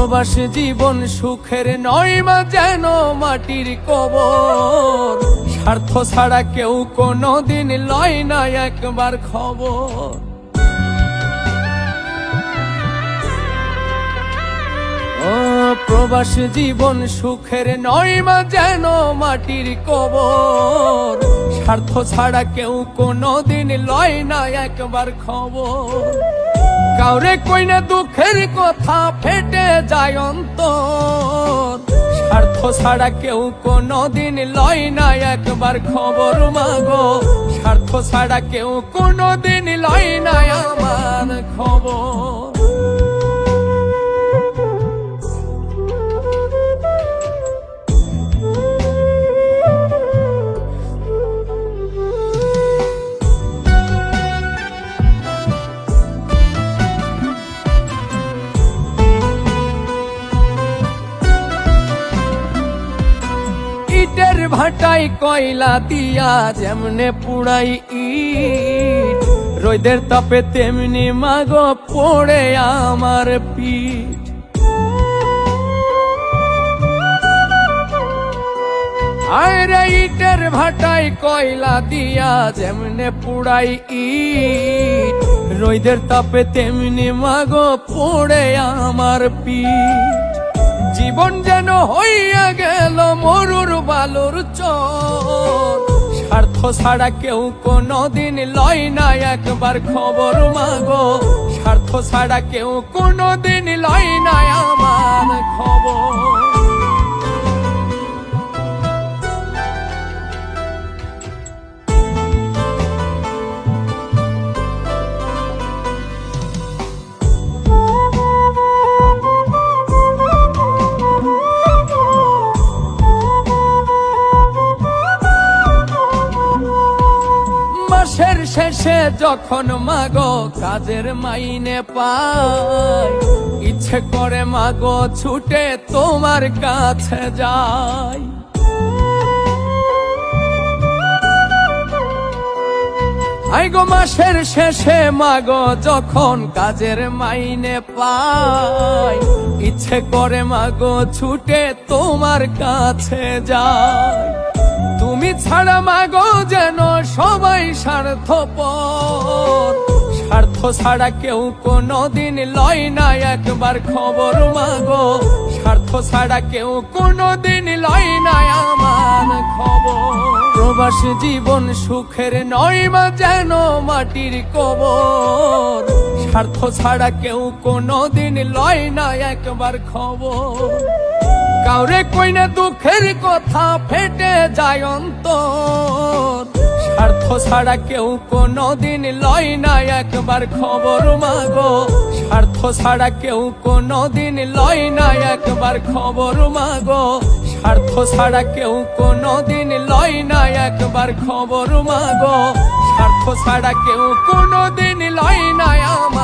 প্রবাস জীবন সুখের নয় মা যেন মাটির কবর। স্বার্থ ছাড়া কেউ কোনো দিন লয় না একবার খবর। প্রবাস জীবন সুখের নয় মা যেন মাটির কবর। স্বার্থ ছাড়া কেউ কোনো দিন লয় না একবার খবর। কাউরে কইনা দুঃখের কথা ফেটে যায় অন্তর। স্বার্থ ছাড়া কেউ কোনো দিন লয় না একবার খবর মাগো স্বার্থ ছাড়া কেউ কোনো দিন লয় না আমার খবর। ভাটাই কয়লা দিয়া যেমনে পুড়াই ইট। রোদের তাপে তেমনি মাগো পড়ে আমার পিঠ। আরে ইটের ভাটাই কয়লা দিয়া যেমনে পুড়াই ইট। রোদের তাপে তেমনি মাগো পড়ে আমার পিঠ। জীবন যেন হইয়া গেল মরুর বালুর চর। স্বার্থ ছাড়া কেউ কোনো দিন লয় না একবার খবর মাগো। স্বার্থ ছাড়া কেউ কোনো দিন লয় না আমার খবর। যখন মাগো কাজের মাইনে পাই ইচ্ছে করে মাগো ছুটে তোমার কাছে যাই। আই গো মাসের শেষে মাগো যখন কাজের মাইনে পাই ইচ্ছে করে মাগো ছুটে তোমার কাছে যাই। তুমি ছাড়া মাগো যেন সবাই স্বার্থপর। স্বার্থ ছাড়া কেউ কোনো দিন লয় না, একবার খবর মাগো। স্বার্থ ছাড়া কেউ কোনো দিন লয় না, আমার খবর। প্রবাস জীবন সুখের নয় মা, যেন মাটির কবর। স্বার্থ ছাড়া কেউ কোনো দিন লয় না, একবার খবর। কাউরে কইনে দুঃখের কথা ফেটে যায় অন্তর। স্বার্থ ছাড়া কেউ কোনো লয় না একবার খবর মাগো। স্বার্থ ছাড়া কেউ কোনো দিন লয় না একবার খবর মাগো। স্বার্থ ছাড়া কেউ কোনো দিন লয় না একবার খবর মাগো। স্বার্থ ছাড়া কেউ কোনো দিন লয় না আমার